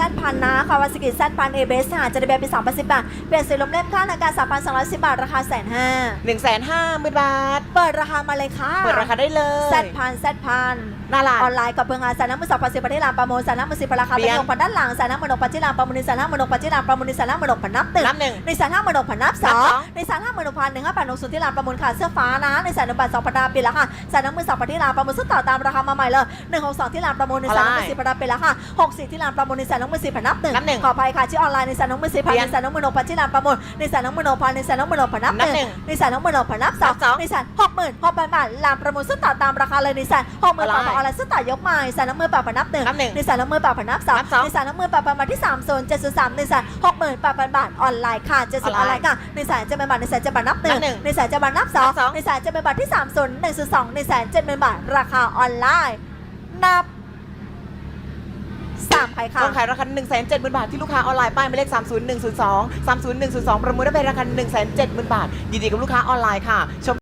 ซดพันนะคาวาสกิแซดพันเอเบสหาจะได้แบบเป็นสามพันสิบบาทเปลี่ยนสีลมเล่มค่าในการสามพันสองร้อยสิบบาท ราคาแสนห้าหนึ่งแสนห้าหมื่นบาท เปิดราคามาเลยค่ะเปิดราคาได้เลยแซดพันแซดพันน่ารักออนไลน์กับเพื่อนงานสารน้ำมือสองพันสิบประเทศลามประมูลสารน้ำมือสิบราคาเปลี่เป็นยนหกพันด้านหลังสารน้ำมือหกพันที่ลามประมูลในสารน้ำมือหกพันที่ลามประมูลในสารน้ำมือหกพันนับหนึ่งนับหนึ่งในสารน้ำมือหกพันนับสนัอบงสองในสารน้ำมือหกพันหนึ่งห้าพันหกศูนย์ที่ลามประมูลค่ะเสื้อฟ้านะในสารน้ำบัตรสองพันดาปิดแล้วค่ะสารน้ำมือสองพันที่ลามประมูลซึ่งต่อตามราคามาใหม่เลยหนึ่งหกสองที่ลามประมูลในสารน้ำมือสิบพันดาปิดแล้วค่ะหกสี่ที่ลามประมูลในสารน้ำมือสิบพันนับหนึ่งนับหนึ่งขออภัยค่ะที่ออนไลน์ในสารน้ำมือสิบพันเปลี่ยในนสารน้ำมือหกพันที่ลามประมูลในสารน้ำมือหกพันในสารน้ำมือหกพันนับหนับหนึ่นึ่งงในสารน้ำมือหกพันนับสองนับสองในสารหกหมื่นหกพันบาทลามประมูลซึ่งต่อตามราคาเลยในสารหกหมื่นบาทต่อออนไลน์ซึ่งต่อยกมาในสารน้ำมือแปดพันนับหนึ่งนับหนึ่งในสารน้ำมือแปดพันนับสองนับสองในสารน้ำมือแปดพันบาทที่สามโซนเจ็ดศูนย์สามในสารหกหมื่นแปดพันบาทออนไลน์ค่ะเจ็ดศูนย์ออออนนไลไลน์น์ค่ะในสารจะเป็นบาทในสารจะบัตรนับหนึ่นับหนึ่งงในสารจะบัตรนับสองนับสองในสารจะเป็นบัตรที่สามโซนหนึ่งศูนย์สองในสารเจ็ดเป็นบาทราคาออนไลน์นับสามใครค่ะต้องขายราคา1 7 0 0 0 0 บาทที่ลูกค้าออนไลน์ป้ายหมายเลข 30102 30102 ประมูลได้ไปราคา1 7 0 0 0 0 บาทยินดีกับลูกค้าออนไลน์ค่ะชม